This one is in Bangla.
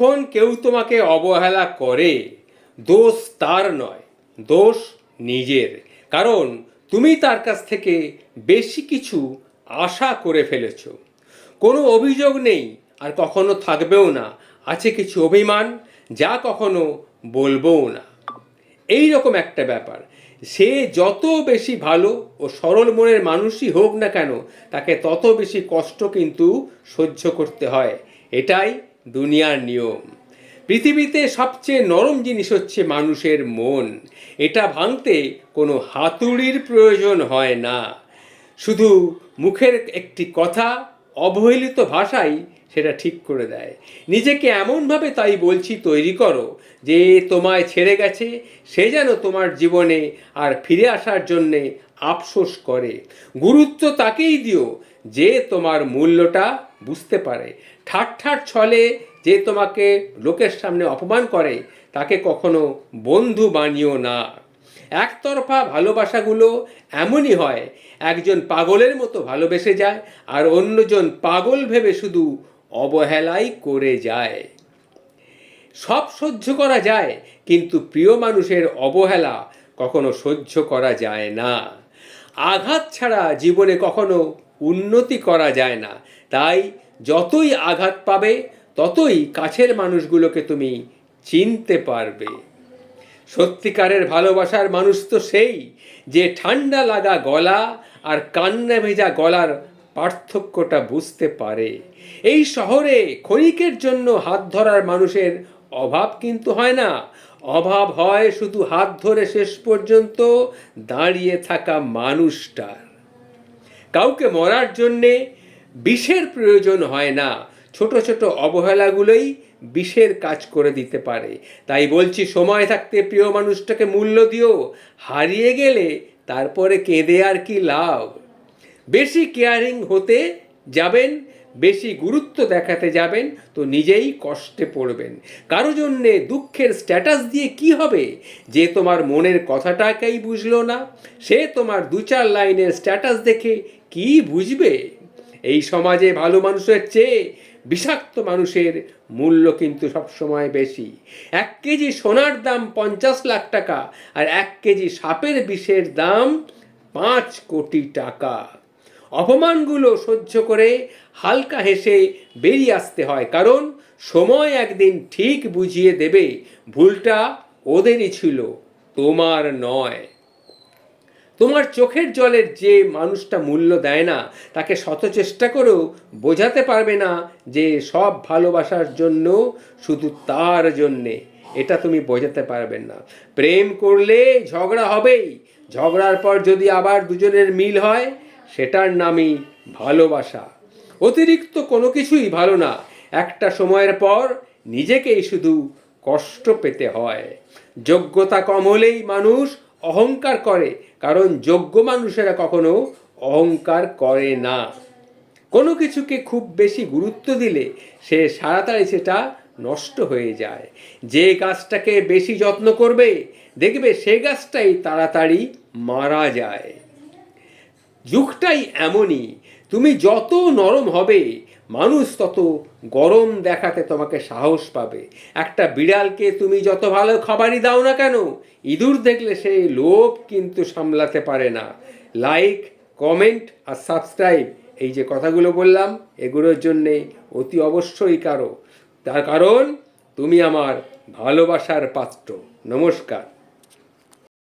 যখন কেউ তোমাকে অবহেলা করে, দোষ তার নয়, দোষ নিজের। কারণ তুমি তার কাছ থেকে বেশি কিছু আশা করে ফেলেছ। কোনো অভিযোগ নেই আর কখনো থাকবেও না। আছে কিছু অভিমান যা কখনো বলবও না। এই রকম একটা ব্যাপার। সে যত বেশি ভালো ও সরল মনের মানুষই হোক না কেন, তাকে তত বেশি কষ্ট কিন্তু সহ্য করতে হয়। এটাই দুনিয়ার নিয়ম। পৃথিবীতে সবচেয়ে নরম জিনিস হচ্ছে মানুষের মন। এটা ভাঙতে কোনো হাতুড়ির প্রয়োজন হয় না। শুধু মুখের একটি কথা অবহেলিত ভাষাই সেটা ঠিক করে দেয়। নিজেকে এমনভাবে তাই বলছি, তৈরি করো, যে তোমায় ছেড়ে গেছে, সে যেন তোমার জীবনে আর ফিরে আসার জন্যে আফসোস করে। গুরুত্ব তাকেই দিও যে তোমার মূল্যটা বুঝতে পারে। ঠাট ছলে যে তোমাকে লোকের সামনে অপমান করে, তাকে কখনো বন্ধু বানিও না। একতরফা ভালোবাসাগুলো এমনই হয়, একজন পাগলের মতো ভালোবেসে যায় আর অন্যজন পাগল ভেবে শুধু অবহেলাই করে যায়। সব সহ্য করা যায়, কিন্তু প্রিয় মানুষের অবহেলা কখনো সহ্য করা যায় না। আঘাত ছাড়া জীবনে কখনো উন্নতি করা যায় না। তাই যতই আঘাত পাবে, ততই কাছের মানুষগুলোকে তুমি চিনতে পারবে। সত্যিকারের ভালোবাসার মানুষ তো সেই যে ঠান্ডা লাগা গলা আর কান্না ভেজা গলার পার্থক্যটা বুঝতে পারে। এই শহরে ক্ষণিকের জন্য হাত ধরার মানুষের অভাব কিন্তু হয় না। অভাব হয় শুধু হাত ধরে শেষ পর্যন্ত দাঁড়িয়ে থাকা মানুষটার। কাউকে মরার জন্যে বিষের প্রয়োজন হয় না। ছোট ছোট অবহেলাগুলোই বিষের কাজ করে দিতে পারে। তাই বলছি, সময় থাকতে প্রিয় মানুষটাকে মূল্য দিও। হারিয়ে গেলে তারপরে কেঁদে আর কি লাভ? বেশি কেয়ারিং হতে যাবেন বেশি গুরুত্ব দেখাতে যাবেন, তো নিজেই কষ্টে পড়বেন। কারও জন্যে দুঃখের স্ট্যাটাস দিয়ে কি হবে, যে তোমার মনের কথাটাকেই বুঝলো না, সে তোমার দু চার লাইনের স্ট্যাটাস দেখে কি বুঝবে? এই সমাজে ভালো মানুষের চেয়ে বিষাক্ত মানুষের মূল্য কিন্তু সবসময় বেশি। এক কেজি সোনার দাম পঞ্চাশ লাখ টাকা, আর এক কেজি সাপের বিষের দাম পাঁচ কোটি টাকা। অপমানগুলো সহ্য করে হালকা হেসে বেরিয়ে আসতে হয়, কারণ সময় একদিন ঠিক বুঝিয়ে দেবে ভুলটা ওদেরই ছিল, তোমার নয়। তোমার চোখের জলের যে মানুষটা মূল্য দেয় না, তাকে শত চেষ্টা করেও বোঝাতে পারবে না যে সব ভালোবাসার জন্য শুধু তার জন্যে। এটা তুমি বোঝাতে পারবেন না। প্রেম করলে ঝগড়া হবেই। ঝগড়ার পর যদি আবার দুজনের মিল হয় সেটার নামই ভালোবাসা। অতিরিক্ত কোনো কিছুই ভালো না। একটা সময়ের পর নিজেকেই শুধু কষ্ট পেতে হয়। যোগ্যতা কম হলেই মানুষ অহংকার করে, কারণ যোগ্য মানুষেরা কখনো অহংকার করে না। কোনো কিছুকে খুব বেশি গুরুত্ব দিলে সে সারাতাড়ি সেটা নষ্ট হয়ে যায়। যে গাছটাকে বেশি যত্ন করবে, দেখবে সে গাছটাই তাড়াতাড়ি মারা যায়। যুগটাই এমনই। তুমি যত নরম হবে, মানুষ তত গরম দেখাতে তোমাকে সাহস পাবে। একটা বিড়ালকে তুমি যত ভালো খাবারই দাও না কেন, ইঁদুর দেখলে সেই লোভ কিন্তু সামলাতে পারে না। লাইক কমেন্ট আর সাবস্ক্রাইব এই যে কথাগুলো বললাম, এগুলোর জন্যে অতি অবশ্যই কারও। তার কারণ, তুমি আমার ভালোবাসার পাত্র। নমস্কার।